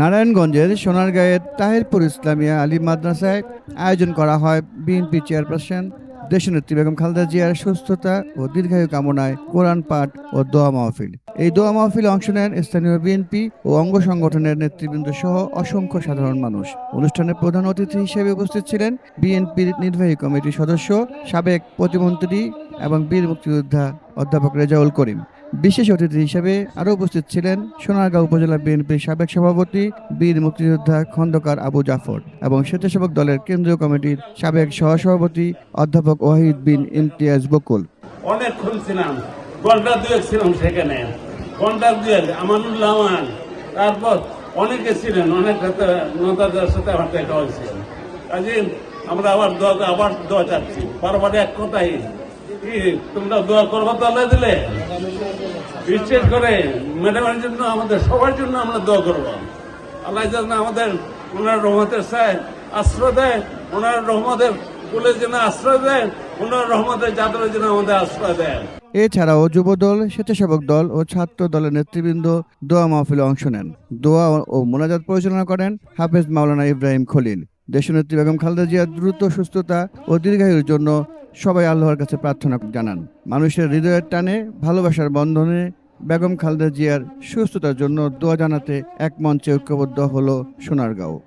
নারায়ণগঞ্জের সোনারগাঁয়ের তাহিরপুর ইসলামিয়া আলী মাদ্রাসায় আয়োজন করা হয় বিএনপি চেয়ারপারসন দেশনেত্রী বেগম খালেদা জিয়ার সুস্থতা ও দীর্ঘায়ু কামনায় কোরআন পাঠ ও দোয়া মাহফিল। এই দোয়া মাহফিলে অংশ নেন স্থানীয় বিএনপি ও অঙ্গ সংগঠনের নেতৃবৃন্দ সহ অসংখ্য সাধারণ মানুষ। অনুষ্ঠানে প্রধান অতিথি হিসেবে উপস্থিত ছিলেন বিএনপির নির্বাহী কমিটির সদস্য, সাবেক প্রতিমন্ত্রী এবং বীর মুক্তিযোদ্ধা অধ্যাপক রেজাউল করিম। বিশেষ অতিথি হিসেবে আরও উপস্থিত ছিলেন সোনারগাঁও উপজেলা বিএনপির সাবেক সভাপতি, বীর মুক্তিযোদ্ধা খন্দকার আবু জাফর এবং স্বেচ্ছাসেবক দলের কেন্দ্রীয় কমিটির সাবেক সহসভাপতি অধ্যাপক ওয়াহিদ বিন ইমতিয়াজ বকুল। অনেকক্ষণ ছিলাম দুয়েক ছিলাম সেখানে। দুয়েক তারপর অনেকে ছিলেন, অনেক নেতাদের সাথে আমার দেখা হয়েছে। কাজে, আমরা আবার দোয়া আবার দোয়া চাচ্ছি। বারবার এক কথাই কি তোমরা দোয়া করব তো আল্লাহ দিলে? বিশেষ করে ম্যাডামের জন্য আমাদের সবার জন্য আমরা দোয়া করব। আল্লাহ যেন আমাদের ওনার রহমতের সায় আশ্রয় দেয়, ওনার রহমতের কুলে যেন আশ্রয় দেয়, ওনার রহমতের চাদরের জন্য আমাদের আশ্রয় দেয়। এছাড়াও যুবদল, স্বেচ্ছাসেবক দল ও ছাত্র দলের নেতৃবৃন্দ দোয়া মাহফিলে অংশ নেন। দোয়া ও মোনাজাত পরিচালনা করেন হাফেজ মাওলানা ইব্রাহিম খলিল। দেশনেত্রী বেগম খালেদা জিয়ার দ্রুত সুস্থতা ও দীর্ঘায়ুর জন্য সবাই আল্লাহর কাছে প্রার্থনা জানান। মানুষের হৃদয়ের টানে, ভালোবাসার বন্ধনে বেগম খালেদা জিয়ার সুস্থতার জন্য দোয়া জানাতে এক মঞ্চে ঐক্যবদ্ধ হলো সোনারগাঁও।